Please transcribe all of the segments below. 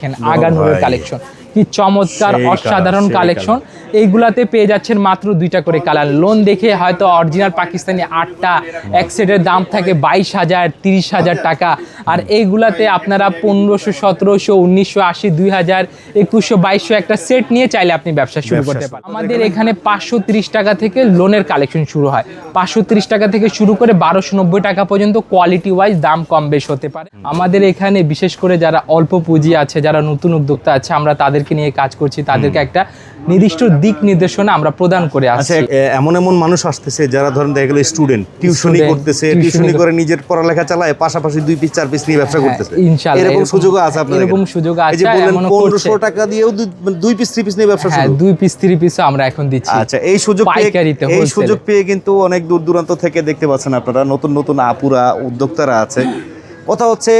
দেখেন আগানুরের কালেকশন কি চমৎকার অসাধারণ কালেকশন এইগুলাতে পেয়ে যাচ্ছেন মাত্র দুইটা করে কালার। লোন দেখে হয়তো অরিজিনাল পাকিস্তানি আটটা এক সেটের দাম থাকে বাইশ হাজার তিরিশ হাজার টাকা। আর এইগুলাতে আপনারা পনেরোশো সতেরোশো উনিশশো আশি দুই হাজার একুশশো বাইশশো একটা সেট নিয়ে চাইলে আপনি ব্যবসা শুরু করতে পারেন। আমাদের এখানে পাঁচশো তিরিশ টাকা থেকে লোনের কালেকশন শুরু হয়। পাঁচশো তিরিশ টাকা থেকে শুরু করে বারোশো নব্বই টাকা পর্যন্ত কোয়ালিটি ওয়াইজ দাম কম বেশ হতে পারে। আমাদের এখানে বিশেষ করে যারা অল্প পুঁজি আছে যারা নতুন উদ্যোক্তা আছে আমরা তাদেরকে নিয়ে কাজ করছি তাদেরকে একটা নির্দিষ্ট দিক নির্দেশনা আমরা প্রদান করে আচ্ছা আসছি। এমন এমন মানুষ আসতেছে যারা ধরেন দেখা গেল স্টুডেন্ট টিউশনি করতেছে tuition টিউশনি করে- নিজের পড়ালেখা চালায় পাশাপাশি দুই পিস চার পিস নিয়ে ব্যবসা হ্যাঁ, করতেছে। ইনশাআল্লাহ, এরকম সুযোগ আছে আপনার এরকম? সুযোগ এই যে আছে, বললেন এমনও পনেরোশো করছে। টাকা দিয়েও দুই- পিস থ্রি পিস নিয়ে ব্যবসা হ্যাঁ শুরু। দুই পিস থ্রি পিসও আমরা এখন দিচ্ছি। আচ্ছা এই সুযোগ পেয়ে পাইকারিতে, এই সুযোগ পেয়ে কিন্তু অনেক দূর দূরান্ত থেকে দেখতে পাচ্ছেন আপনারা নতুন নতুন আপুরা উদ্যোক্তারা আছে। কথা হচ্ছে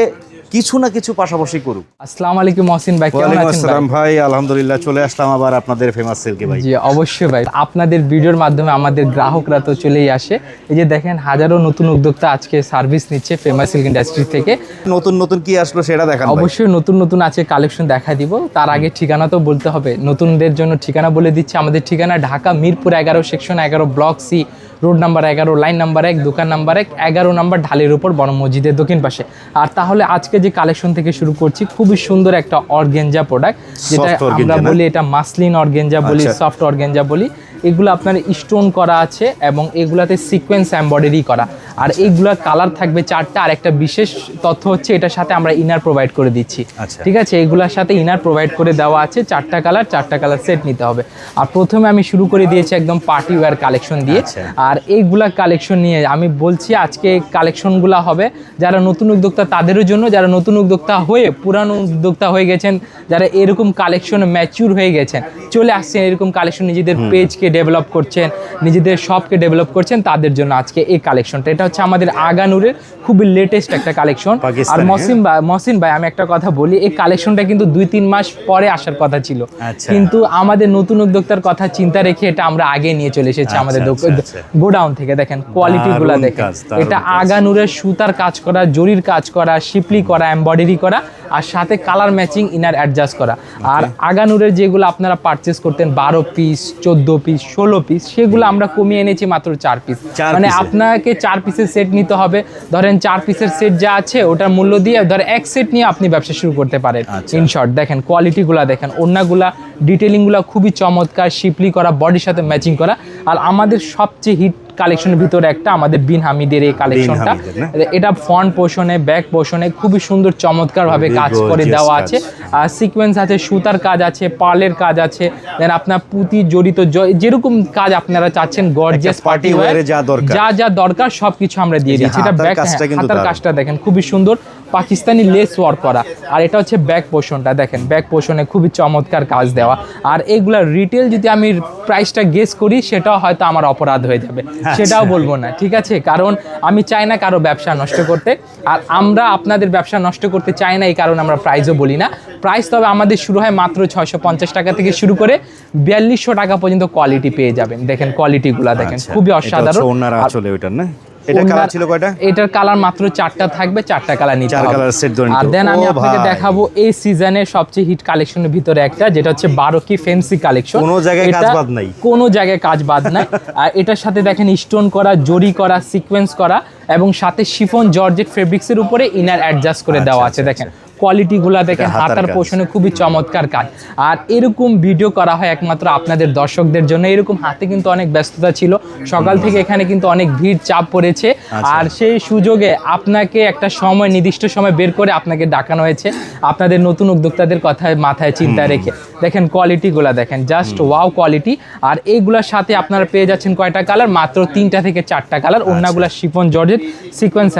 কিছু না কিছু পাশাপাশি করুক। আসসালামু আলাইকুম মহসিন ভাই কেমন ওয়ালাইকুম আছেন আসসালাম ভাই? আলহামদুলিল্লাহ চলে আসলাম আবার আপনাদের ফেমাস সেলকে ভাই জি অবশ্যই ভাই। আপনাদের ভিডিওর মাধ্যমে আমাদের গ্রাহকরা তো চলেই আসে। এই যে দেখেন হাজারো নতুন উদ্যোক্তা আজকে সার্ভিস নিচ্ছে ফেমাস সিল্ক ইন্ডাস্ট্রি থেকে। নতুন নতুন কি আসলো সেটা দেখান অবশ্যই নতুন নতুন আছে কালেকশন দেখা দিব। তার আগে ঠিকানা তো বলতে হবে নতুনদের জন্য ঠিকানা বলে দিচ্ছি। আমাদের ঠিকানা ঢাকা মিরপুর এগারো সেকশন এগারো ব্লক সি রোড নাম্বার এগারো লাইন নাম্বার এক দোকান নাম্বার এক এগারো নাম্বার ঢালের উপর বড় মসজিদের দক্ষিণ পাশে। আর তাহলে আজকে যে কালেকশন থেকে শুরু করছি খুবই সুন্দর একটা অর্গেঞ্জা প্রোডাক্ট যেটা আমরা বলি এটা মাসলিন অর্গেঞ্জা বলি আচ্ছা। সফট অর্গেঞ্জা বলি এগুলো আপনার স্টোন করা আছে এবং এগুলাতে সিকোয়েন্স এমব্রয়ডারি করা। আর এইগুলার কালার থাকবে চারটা। আর একটা বিশেষ তথ্য হচ্ছে এটার সাথে আমরা ইনার প্রোভাইড করে দিচ্ছি। আচ্ছা। ঠিক আছে? এগুলার সাথে ইনার প্রোভাইড করে দেওয়া আছে। চারটা কালার চারটা কালার সেট নিতে হবে। আর প্রথমে আমি শুরু করে দিয়েছি একদম পার্টি ওয়্যার কালেকশন দিয়ে। আচ্ছা। আর এইগুলা কালেকশন নিয়ে আমি বলছি আজকে কালেকশনগুলো হবে। যারা নতুন উদ্যোক্তা তাদেরও জন্য যারা নতুন উদ্যোক্তা হয়ে পুরানো উদ্যোক্তা হয়ে গেছেন যারা এরকম কালেকশন ম্যাচিউর হয়ে গেছেন চলে আসছেন এরকম কালেকশন নিজেদের পেজকে ডেভেলপ করছেন নিজেদের শপকে ডেভেলপ করছেন তাদের জন্য আজকে এই কালেকশনটা এটা হচ্ছে আমাদের আগানুরের খুবই লেটেস্ট একটা কালেকশন আর মসিম ভাই মসিন ভাই আমি একটা কথা বলি এই কালেকশনটা কিন্তু দুই তিন মাস পরে আসার কথা ছিল। আচ্ছা। কিন্তু আমাদের নতুন উদ্যোক্তার কথা চিন্তা রেখে এটা আমরা আগে নিয়ে চলে এসেছি আচ্ছা, আমাদের আচ্ছা। গোডাউন থেকে দেখেন কোয়ালিটি গুলা দেখেন। এটা আগানুরের সুতার কাজ করা জরির কাজ করা শিপলি করা এমব্রয়ডারি করা আর সাথে কালার ম্যাচিং ইনার অ্যাডজাস্ট করা। আর আগানুরের যেগুলো আপনারা পারচেস করতেন বারো পিস চোদ্দ পিস ষোলো পিস সেগুলো আমরা কমিয়ে এনেছি মাত্র চার পিস মানে আপনাকে চার পিসের সেট নিতে হবে। ধরেন চার পিসের সেট যা আছে ওটার মূল্য দিয়ে ধর এক সেট নিয়ে আপনি ব্যবসা শুরু করতে পারেন। আচ্ছা। ইন শর্ট দেখেন কোয়ালিটিগুলো দেখেন অন্যগুলা ডিটেলিংগুলো খুবই চমৎকার শিপলি করা বডির সাথে ম্যাচিং করা। আর আমাদের সবচেয়ে হিট কালেকশনের ভিতরে একটা আমাদের বিন হামিদের এই কালেকশনটা এটা ফ্রন্ট পোর্শনে ব্যাক পোর্শনে খুবই সুন্দর চমৎকার ভাবে কাজ করে দেওয়া আছে। আর সিকোয়েন্স আছে সুতার কাজ আছে পার্লের কাজ আছে দেন আপনার পুঁতি জড়িত যেরকম কাজ আপনারা চাচ্ছেন গর্জিয়াস পার্টি যা যা দরকার। যা যা দরকার সবকিছু আমরা দিয়ে দিচ্ছি। এটা ব্যাক হাতার কাজটা দেখেন খুবই সুন্দর। পাকিস্তানি লেস ওয়ার্ক করা। আর এটা হচ্ছে ব্যাক পোষণটা দেখেন ব্যাক পোর্শনে খুবই চমৎকার কাজ দেওয়া। আর এইগুলা রিটেল যদি আমি প্রাইসটা গেস করি সেটাও হয়তো আমার অপরাধ হয়ে যাবে। আচ্ছা। সেটাও বলব না ঠিক আছে? কারণ আমি চাই না কারও ব্যবসা নষ্ট করতে। আর আমরা আপনাদের ব্যবসা নষ্ট করতে চাই না এই কারণে আমরা প্রাইসও বলি না। প্রাইস তবে আমাদের শুরু হয় মাত্র ছয়শো পঞ্চাশ টাকা থেকে শুরু করে বিয়াল্লিশশো টাকা পর্যন্ত কোয়ালিটি পেয়ে যাবেন। দেখেন কোয়ালিটিগুলা দেখেন আচ্ছা, খুবই অসাধারণ। আঁচলে ওইটার না? এটা কালার ছিল কয়টা? এটার কালার মাত্র চারটা থাকবে চারটা কালার নিতে চার কালার সেট ধরে আর দেন আমি আপনাকে দেখাবো এই সিজনের সবচেয়ে হিট কালেকশনের ভিতরে একটা যেটা হচ্ছে বারো কি ফেন্সি কালেকশন কোনো জায়গায় কাজ বাদ নাই। কোনো জায়গায় কাজ বাদ নাই। আর এটার সাথে দেখেন স্টোন করা জরি করা সিকোয়েন্স করা এবং সাথে শিফন জর্জেট ফেব্রিক্সের উপরে ইনার অ্যাডজাস্ট করে আচ্ছা, দেওয়া আচ্ছা, আছে দেখেন। কোয়ালিটিগুলা দেখেন হাতার পোষণে খুবই চমৎকার কাজ। আর এরকম ভিডিও করা হয় একমাত্র আপনাদের দর্শকদের জন্য। এরকম হাতে কিন্তু অনেক ব্যস্ততা ছিল। সকাল থেকে এখানে কিন্তু অনেক ভিড় চাপ পড়েছে। আচ্ছা। আর সেই সুযোগে আপনাকে একটা সময় নির্দিষ্ট সময় বের করে আপনাকে ডাকানো হয়েছে। আপনাদের নতুন উদ্যোক্তাদের কথা মাথায় চিন্তা রেখে। দেখেন কোয়ালিটিগুলা দেখেন জাস্ট ওয়াও কোয়ালিটি আর এইগুলোর সাথে আপনারা পেয়ে যাচ্ছেন কয়টা কালার মাত্র তিনটা থেকে চারটা কালার অন্যগুলা শিফন জর্জেট সিকোয়েন্স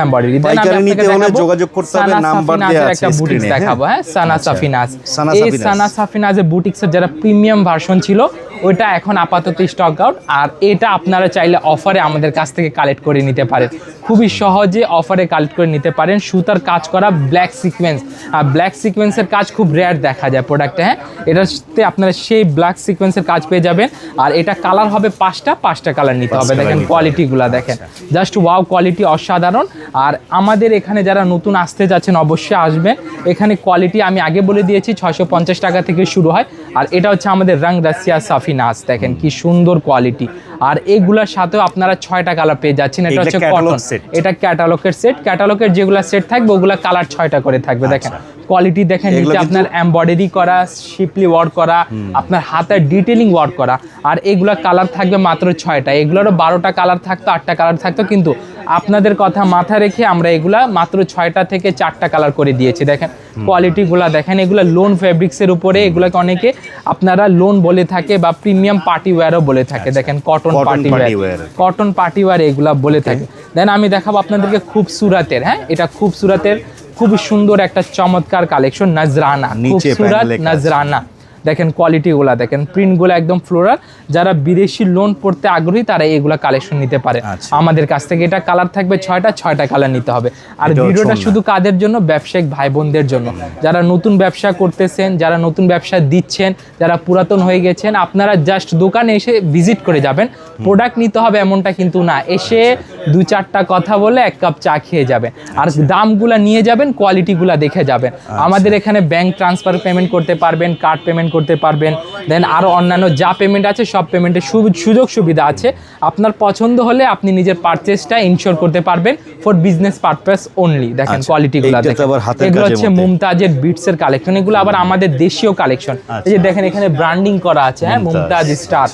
হলে যোগাযোগ করতে হবে, নাম্বার দেয়া আছে বুটিক্স হ্যাঁ? দেখাবো হ্যাঁ সানা আচ্ছা। সাফিনাজ এই। সানা সাফিনাজের বুটিক্সের যারা প্রিমিয়াম ভার্সন ছিল ওইটা এখন আপাতত স্টক আউট আর এটা আপনারা চাইলে অফারে আমাদের কাছ থেকে কালেক্ট করে নিতে পারেন। খুবই সহজে অফারে কালেক্ট করে নিতে পারেন। সুতার কাজ করা ব্ল্যাক সিকোয়েন্স আর ব্ল্যাক সিকোয়েন্সের কাজ খুব রেয়ার দেখা যায় প্রোডাক্টে হ্যাঁ? এটাতে আপনারা সেই ব্ল্যাক সিকোয়েন্সের কাজ পেয়ে যাবেন। আর এটা কালার হবে পাঁচটা পাঁচটা কালার নিতে হবে। দেখেন কোয়ালিটিগুলো দেখেন। জাস্ট ওয়াও কোয়ালিটি অসাধারণ। আর আমাদের এখানে যারা নতুন আসতে যাচ্ছেন অবশ্যই আসবেন। এখানে কোয়ালিটি আমি আগে বলে দিয়েছি পঞ্চাশ টাকা থেকে শুরু হয়। আর এটা হচ্ছে আমাদের রং রাশিয়া সাফি নাচ দেখেন কি সুন্দর কোয়ালিটি আর এগুলোর সাথেও আপনারা ছয়টা কালার পেয়ে যাচ্ছেন এটা হচ্ছে কটন। এটা ক্যাটালগের সেট ক্যাটালগের যেগুলো সেট থাকবে ওগুলো কালার ছয়টা করে থাকবে দেখেন। কোয়ালিটি দেখেন নিচে আপনার এমব্রয়ডারি করা শিপলি ওয়ার্ক করা আপনার হাতের ডিটেলিং ওয়ার্ক করা। আর এগুলা কালার থাকবে মাত্র ছয়টা। এগুলোরও বারোটা কালার থাকতো আটটা কালার থাকতো কিন্তু আপনাদের কথা মাথায় রেখে আমরা এগুলা মাত্র ছয়টা থেকে চারটা কালার করে দিয়েছি দেখেন। কোয়ালিটিগুলা দেখেন এগুলো লোন ফেব্রিক্সের উপরে এগুলাকে অনেকে আপনারা লোন বলে থাকে বা প্রিমিয়াম পার্টি ওয়্যারও বলে থাকে। দেখেন cotton party wear cotton party wear এগুলা বলে থাকে। দেন আমি দেখাবো আপনাদেরকে খুব সুরাতের হ্যাঁ? এটা খুব সুরাতের খুবই সুন্দর একটা চমৎকার কালেকশন নজরানা খুব সুরাত নজরানা দেখেন কোয়ালিটিগুলা দেখেন প্রিন্টগুলো একদম ফ্লোরাল যারা বিদেশি লোন পড়তে আগ্রহী তারা এগুলা কালেকশন নিতে পারে। আচ্ছা। আমাদের কাছ থেকে এটা কালার থাকবে ছয়টা ছয়টা কালার নিতে হবে। আর ভিডিওটা শুধু কাদের জন্য? ব্যবসায়িক ভাই বোনদের জন্য। যারা নতুন ব্যবসা করতেছেন যারা নতুন ব্যবসা দিচ্ছেন যারা পুরাতন হয়ে গেছেন আপনারা জাস্ট দোকানে এসে ভিজিট করে যাবেন। প্রোডাক্ট নিতে হবে এমনটা কিন্তু না। এসে দু চারটা কথা বলে এক কাপ চা খেয়ে যাবেন। আর দামগুলা নিয়ে যাবেন কোয়ালিটিগুলা দেখে যাবেন। আমাদের এখানে ব্যাংক ট্রান্সফার পেমেন্ট করতে পারবেন কার্ড পেমেন্ট করতে পারবেন দেন আরও অন্যান্য যা পেমেন্ট আছে সব পেমেন্টের সুযোগ সুবিধা আছে। আপনার পছন্দ হলে আপনি নিজের পারচেসটা ইনশিওর করতে পারবেন ফর বিজনেস পারপাস অনলি দেখেন আচ্ছা, কোয়ালিটিগুলো দেখেন। আবার হাতের এগুলো হচ্ছে। মুমতাজের বিটসের কালেকশন এগুলো আবার আমাদের দেশীয় কালেকশন এই যে দেখেন এখানে ব্র্যান্ডিং করা আছে হ্যাঁ। মুমতাজ। স্টার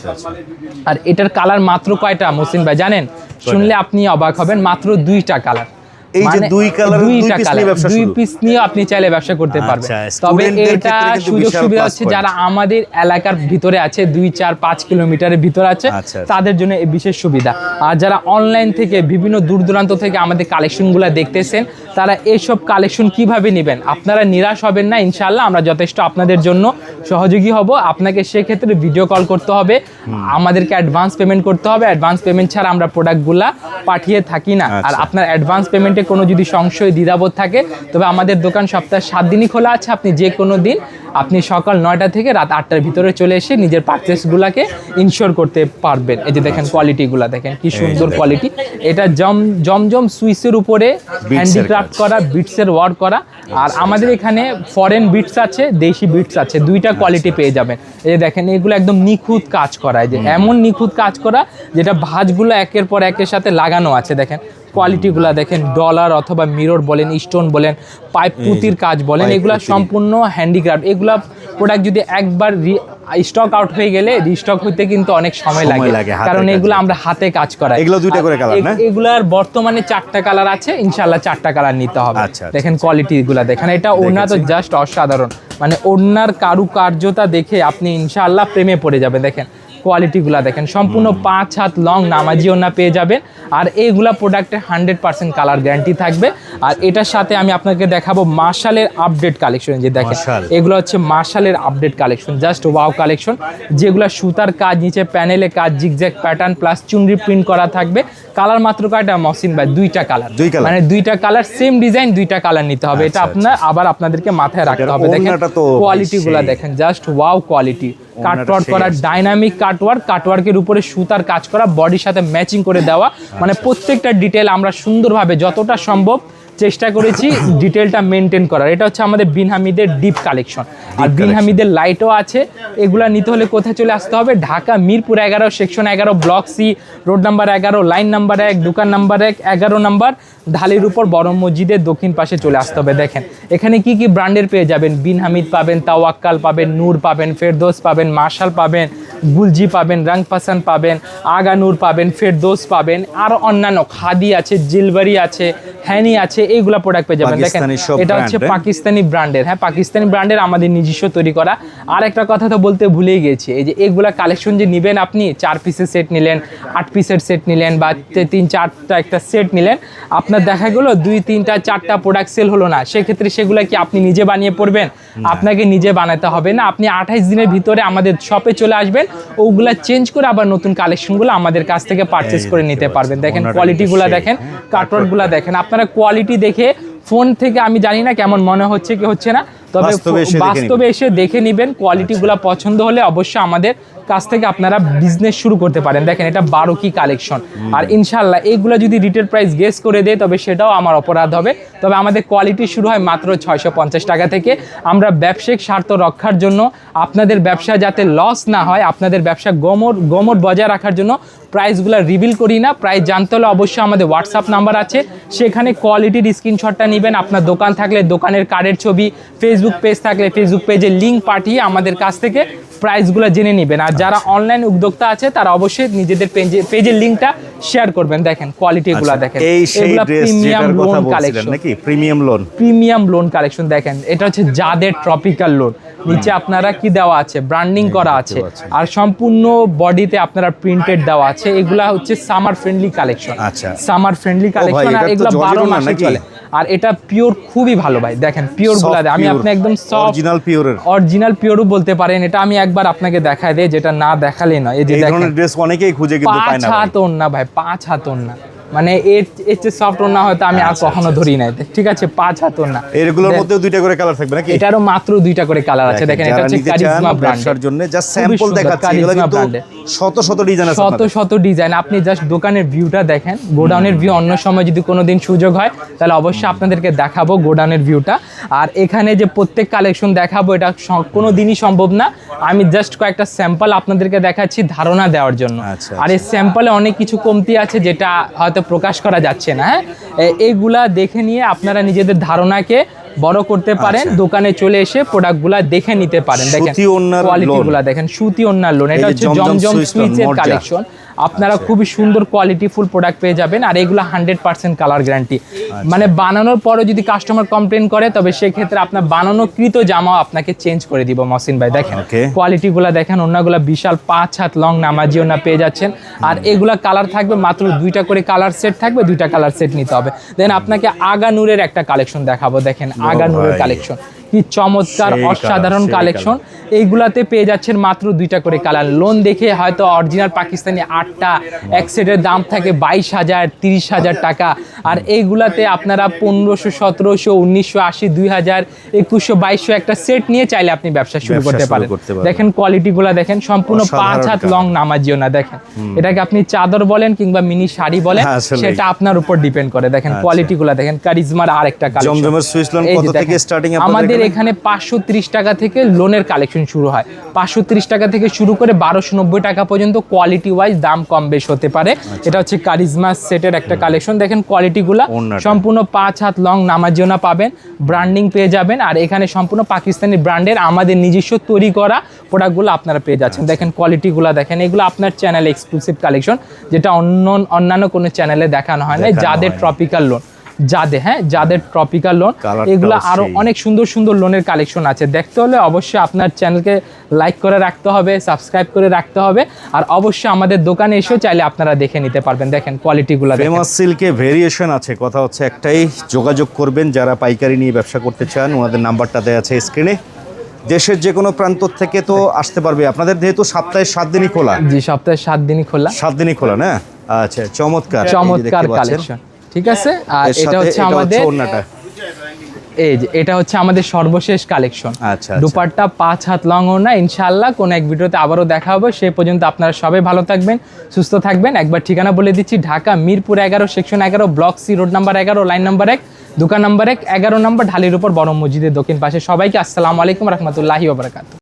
আর এটার কালার মাত্র কয়টা মুসিন ভাই জানেন? শুনলে আপনি অবাক হবেন মাত্র দুইটা কালার এই যে দুই colour এর দুই piece নিয়ে ব্যবসা দুই পিস নিয়ে আপনি চাইলে ব্যবসা করতে পারবেন। আচ্ছা, তবে এটা সুযোগ সুবিধা হচ্ছে যারা আমাদের এলাকার ভিতরে আছে দুই চার পাঁচ কিলোমিটারের ভিতরে আছে আচ্ছা, আচ্ছা। তাদের জন্য এই বিশেষ সুবিধা। আর যারা অনলাইন থেকে বিভিন্ন দূর দূরান্ত থেকে আমাদের কালেকশনগুলো দেখতেছেন তারা এইসব কালেকশন কীভাবে নেবেন? আপনারা নিরাশ হবেন না ইনশাল্লাহ আমরা যথেষ্ট আপনাদের জন্য সহযোগী হব। আপনাকে সেক্ষেত্রে ভিডিও কল করতে হবে। আমাদেরকে অ্যাডভান্স পেমেন্ট করতে হবে। অ্যাডভান্স পেমেন্ট ছাড়া আমরা প্রোডাক্টগুলা পাঠিয়ে থাকি না। আর। আপনার অ্যাডভান্স পেমেন্টে কোনো যদি সংশয় দ্বিধাবোধ থাকে তবে আমাদের দোকান সপ্তাহে সাত দিনই খোলা আছে। আপনি যে কোনো দিন আপনি সকাল নয়টা থেকে রাত আটটার ভিতরে চলে এসে নিজের পারচেসগুলোকে ইনশোর করতে পারবেন। এই যে দেখেন কোয়ালিটিগুলো দেখেন কি সুন্দর কোয়ালিটি এটা জম জমজম সুইসের উপরে হ্যান্ডিক্রাফট করা বিটসের ওয়ার্ক করা। আর আমাদের এখানে ফরেন বিটস আছে দেশি বিটস আছে দুইটা কোয়ালিটি পেয়ে যাবেন। এই যে দেখেন এগুলো একদম নিখুঁত কাজ করা। এই যে এমন নিখুঁত কাজ করা যেটা ভাঁজগুলো একের পর একের সাথে লাগানো আছে দেখেন। কোয়ালিটিগুলো দেখেন ডলার অথবা মিরর বলেন স্টোন বলেন পাইপ পুঁতির কাজ বলেন এগুলা সম্পূর্ণ হ্যান্ডিক্রাফট এগুলা প্রোডাক্ট যদি একবার স্টক আউট হয়ে গেলে রিস্টক হইতে কিন্তু অনেক সময় লাগে। কারণ এগুলো আমরা হাতে কাজ করাই। এগুলো দুইটা করে আর না? এগুলার বর্তমানে চারটা কালার আছে ইনশাল্লাহ চারটা কালার নিতে হবে। আচ্ছা, আচ্ছা, দেখেন কোয়ালিটি গুলা দেখেন এটা ওড়না তো জাস্ট অসাধারণ। মানে ওড়নার কারুকার্যতা দেখে আপনি ইনশাআল্লাহ প্রেমে পড়ে যাবে দেখেন কোয়ালিটিগুলা দেখেন সম্পূর্ণ পাঁচ হাত লং নামাজি ওড়না পেয়ে যাবেন। আর এইগুলা প্রোডাক্টের হান্ড্রেড পার্সেন্ট কালার গ্যারান্টি থাকবে। আর এটার সাথে আমি আপনাকে দেখাবো মার্শালের আপডেট কালেকশন যে দেখেন এগুলো হচ্ছে মার্শালের update collection just wow collection যেগুলো সুতার কাজ নিচে প্যানেলে কাজ zigzag pattern plus chunri print করা থাকবে। কালার মাত্র কয়টা মসিন ভাই? দুইটা কালার মানে দুইটা কালার সেম ডিজাইন দুইটা কালার নিতে হবে। এটা আচ্ছা, আপনার আবার আপনাদেরকে মাথায় রাখতে হবে। দেখেন ওড়নাটা তো ভাই কোয়ালিটি গুলা দেখেন জাস্ট ওয়াও কোয়ালিটি কাটওয়ার্ক করা। ডাইনামিক কাটওয়ার্ক কাটওয়ার্কের উপরে সুতার কাজ করা বডির সাথে ম্যাচিং করে দেওয়া মানে আচ্ছা। প্রত্যেকটা ডিটেল আমরা সুন্দরভাবে যতটা সম্ভব চেষ্টা করেছি ডিটেলটা মেনটেন করার। এটা হচ্ছে আমাদের বিনহামিদের ডিপ কালেকশন আর বিনহামিদের লাইটও আছে। এগুলা নিতে হলে কোথায় চলে আসতে হবে? ঢাকা মিরপুর এগারো সেকশন এগারো ব্লক সি রোড নাম্বার এগারো লাইন নাম্বার এক দোকান নাম্বার এক এগারো নাম্বার ঢালির উপর বড় মসজিদের দক্ষিণ পাশে চলে আসতে হবে। দেখেন এখানে কি কি ব্র্যান্ডের পেয়ে যাবেন? বিন হামিদ পাবেন তাওয়াক্কাল পাবেন নূর পাবেন ফেরদোস পাবেন মার্শাল পাবেন গুলজি পাবেন রং পাসান পাবেন আগা নূর পাবেন ফেরদোস পাবেন আর অন্যান্য খাদি আছে জিলবারি আছে হ্যানি আছে এইগুলা প্রোডাক্ট পেয়ে যাবেন। দেখেন এটা হচ্ছে? পাকিস্তানি ব্র্যান্ডের হ্যাঁ পাকিস্তানি ব্র্যান্ডের আমাদের নিজস্ব তৈরি করা। আর একটা কথা তো বলতে ভুলেই গেছি এই যে এগুলা কালেকশন যে নেবেন আপনি চার পিসের সেট নিলেন আট পিসের সেট নিলেন বা তিন চারটা একটা সেট নিলেন আপনার দেখা গেলো দুই তিনটা চারটা প্রোডাক্ট সেল হলো না। সেক্ষেত্রে সেগুলো কি আপনি নিজে বানিয়ে পড়বেন আপনাকে নিজে বানাতে হবে না। আপনি আঠাইশ দিনের ভিতরে আমাদের শপে চলে আসবেন ওগুলা চেঞ্জ করে আবার নতুন কালেকশনগুলো আমাদের কাছ থেকে পারচেস করে নিতে পারবেন। দেখেন কোয়ালিটিগুলো দেখেন হ্যাঁ? কাটওয়ার্কগুলো দেখেন। আপনারা কোয়ালিটি দেখে ফোন থেকে আমি জানি না কেমন মনে হচ্ছে কি হচ্ছে না তবে বাস্তবে এসে দেখে বাস্তবে এসে দেখে নেবেন কোয়ালিটিগুলো পছন্দ হলে অবশ্যই আমাদের কাছ থেকে আপনারা বিজনেস শুরু করতে পারেন। দেখেন, এটা বারো কি কালেকশন আর ইনশাল্লাহ এইগুলো যদি রিটেল প্রাইস গেস করে দেয়, তবে সেটাও আমার অপরাধ হবে। তবে আমাদের কোয়ালিটি শুরু হয় মাত্র ছয়শো পঞ্চাশ টাকা থেকে। আমরা ব্যবসায়িক স্বার্থ রক্ষার জন্য, আপনাদের ব্যবসা যাতে লস না হয়, আপনাদের ব্যবসা গমর গমর বজায় রাখার জন্য প্রাইসগুলো রিভিল করি না। প্রাইস জানতে হলে অবশ্যই আমাদের হোয়াটসঅ্যাপ নাম্বার আছে। সেখানে কোয়ালিটির স্ক্রিনশটটা নেবেন। আপনার দোকান থাকলে দোকানের কার্ডের ছবি ফেসবুক পেজ থাকলে ফেসবুক পেজে লিঙ্ক পাঠিয়ে আমাদের কাছ থেকে প্রাইসগুলো জেনে নেবেন। আর যারা অনলাইন উদ্যোক্তা আছে তারা অবশ্যই নিজেদের পেজে পেজের লিঙ্কটা শেয়ার করবেন। দেখেন কোয়ালিটিগুলো দেখেন। আচ্ছা, এই সেই ড্রেস প্রিমিয়াম যেটার কথা লোন বলছিলেন কালেকশন নাকি? Premium lawn premium lawn collection দেখেন। এটা হচ্ছে যাদের ট্রপিক্যাল লোন নিচে আপনারা কি দেওয়া আছে? ব্র্যান্ডিং করা আছে। আর সম্পূর্ণ বডিতে আপনারা প্রিন্টেড দেওয়া আছে। এগুলা হচ্ছে সামার ফ্রেন্ডলি কালেকশন আচ্ছা। সামার ফ্রেন্ডলি কালেকশন আর এগুলো জর্জেট বারো না মাসে চলে। আর এটা পিওর খুবই ভালো ভাই। দেখেন পিওরগুলা আমি আপনি একদম সফট অরিজিনাল পিওরের অরিজিনাল পিওরও বলতে পারেন। এটা আমি একবার আপনাকে দেখায় দেই যেটা না দেখালে না এই যে এই দেখেন। ধরনের ড্রেস অনেকেই খুঁজে কিন্তু পায় না পাঁচ হাত না ভাই পাঁচ হাত ওন্না মানে এর এর চেয়ে সফট ওন্না হয়তো আমি আর আচ্ছা, কখনো ধরি নাই। ঠিক আছে পাঁচ হাত ওন্না এগুলোর মধ্যেও দুইটা করে কালার থাকবে নাকি? এটারও মাত্র দুইটা করে কালার আছে। দেখেন এটা হচ্ছে কারিজমা ব্র্যান্ড ব্যবসার জন্য জাস্ট স্যাম্পল দেখাচ্ছি। এগুলো কিন্তু শত শত ডিজাইন আছে শত শত ডিজাইন আপনি জাস্ট দোকানের ভিউটা দেখেন। গোডাউনের ভিউ অন্য সময় যদি কোনোদিন সুযোগ হয় তাহলে অবশ্যই আপনাদেরকে দেখাবো গোডাউনের ভিউটা আর এখানে যে প্রত্যেক কালেকশন দেখাবো এটা কোনো দিনই সম্ভব না। আমি জাস্ট কয়েকটা স্যাম্পল আপনাদেরকে দেখাচ্ছি ধারণা দেওয়ার জন্য। আচ্ছা, আর এই স্যাম্পলে অনেক কিছু কমতি আছে যেটা হয়তো প্রকাশ করা যাচ্ছে না হ্যাঁ? এইগুলা দেখে নিয়ে আপনারা নিজেদের ধারণাকে বড় করতে পারেন আচ্ছা। দোকানে চলে এসে প্রোডাক্টগুলা দেখে নিতে পারেন। দেখেন কোয়ালিটিগুলা দেখেন সুতি ওন্নার লোন এটা হচ্ছে জমজম সুইচের কালেকশন আপনারা খুবই সুন্দর কোয়ালিটি ফুল প্রোডাক্ট পেয়ে যাবেন আর এগুলো হান্ড্রেড পার্সেন্ট কালার গ্যারান্টি মানে বানানোর পরে যদি কাস্টমার কমপ্লেন করে তবে সেক্ষেত্রে আপনার বানানো কৃত জামাও আপনাকে চেঞ্জ করে দিব মসিন ভাই দেখেন. কোয়ালিটিগুলো দেখেন অন্যগুলো বিশাল পাঁচ হাত লং নামাজি ওনা পেয়ে যাচ্ছেন। আর এগুলা কালার থাকবে মাত্র দুইটা করে কালার সেট থাকবে দুইটা কালার সেট নিতে হবে। দেন আপনাকে আগা নূরের একটা কালেকশন দেখাবো দেখেন আগা নূরের কালেকশন কি চমৎকার অসাধারণ কালেকশন এইগুলাতে পেয়ে যাচ্ছেন মাত্র দুইটা করে কালার। লোন দেখে হয়তো অরিজিনাল পাকিস্তানি আটটা এক সেটের দাম থাকে বাইশ হাজার তিরিশ হাজার টাকা। আর এইগুলাতে আপনারা পনেরোশো সতেরোশো উনিশশো আশি দুই হাজার একুশশো বাইশশো একটা সেট নিয়ে চাইলে আপনি ব্যবসা শুরু করতে পারেন। দেখেন কোয়ালিটিগুলো দেখেন সম্পূর্ণ পাঁচ হাত লং নামাজিও না দেখেন। এটাকে আপনি চাদর বলেন কিংবা মিনি শাড়ি বলেন হ্যাঁ, সেটা আপনার উপর ডিপেন্ড করে। দেখেন আচ্ছা। কোয়ালিটিগুলো দেখেন কারিজমার আরেকটা কালেকশন আমাদের এখানে পাঁচশো ত্রিশ টাকা থেকে লোনের কালেকশন শুরু হয়। পাঁচশো ত্রিশ টাকা থেকে শুরু করে বারোশো টাকা পর্যন্ত কোয়ালিটি ওয়াইজ দাম কম বেশ হতে পারে। এটা হচ্ছে কারিজমা সেটের একটা কালেকশন দেখেন কোয়ালিটিগুলো। সম্পূর্ণ পাঁচ হাত লং নামাজিওনা পাবেন। ব্র্যান্ডিং পেয়ে যাবেন। আর এখানে সম্পূর্ণ পাকিস্তানি ব্র্যান্ডের আমাদের নিজস্ব তৈরি করা প্রোডাক্টগুলো আপনারা পেয়ে যাচ্ছেন। দেখেন কোয়ালিটিগুলো দেখেন। এগুলো আপনার চ্যানেল এক্সক্লুসিভ কালেকশন যেটা অন্য অন্যান্য কোনো চ্যানেলে দেখানো হয় না। যাদের ট্রপিক্যাল লোন যাদের হ্যাঁ? যাদের ট্রপিক্যাল লোন এগুলো আরও অনেক সুন্দর সুন্দর লোনের কালেকশন আছে। দেখতে হলে অবশ্যই আপনার চ্যানেলকে লাইক করে রাখতে হবে সাবস্ক্রাইব করে রাখতে হবে। আর অবশ্যই আমাদের দোকানে এসেও চাইলে আপনারা দেখে নিতে পারবেন। দেখেন কোয়ালিটিগুলো ফেমাস সিল্কে ভেরিয়েশন আছে। কথা হচ্ছে একটাই যোগাযোগ করবেন। যারা পাইকারি নিয়ে ব্যবসা করতে চান ওনাদের নাম্বারটা দেওয়া আছে স্ক্রিনে দেশের যে কোনো প্রান্ত থেকে তো আসতে পারবে। আপনাদের যেহেতু সপ্তাহে সাত দিনই খোলা। জি সপ্তাহে সাত দিনই খোলা। সাত দিনই খোলা না? আচ্ছা চমৎকার। চমৎকার কালেকশন ঠিক আছে? আর এটা হচ্ছে আমাদের এই যে এটা হচ্ছে আমাদের সর্বশেষ কালেকশন আচ্ছা, আচ্ছা। দুপাট্টা পাঁচ হাত লং না ইনশাআল্লাহ কোন এক ভিডিওতে আবারও দেখা হবে। সে পর্যন্ত আপনারা সবাই ভালো থাকবেন সুস্থ থাকবেন। একবার ঠিকানা বলে দিচ্ছি ঢাকা মিরপুর এগারো সেকশন এগারো ব্লক সি রোড নাম্বার এগারো লাইন নাম্বার এক দোকান নাম্বার এক এগারো নম্বর ঢালির উপর বড় মসজিদের দক্ষিণ পাশে। সবাইকে আসসালামু আলাইকুম রহমতুল্লাহি ওবরাকাতু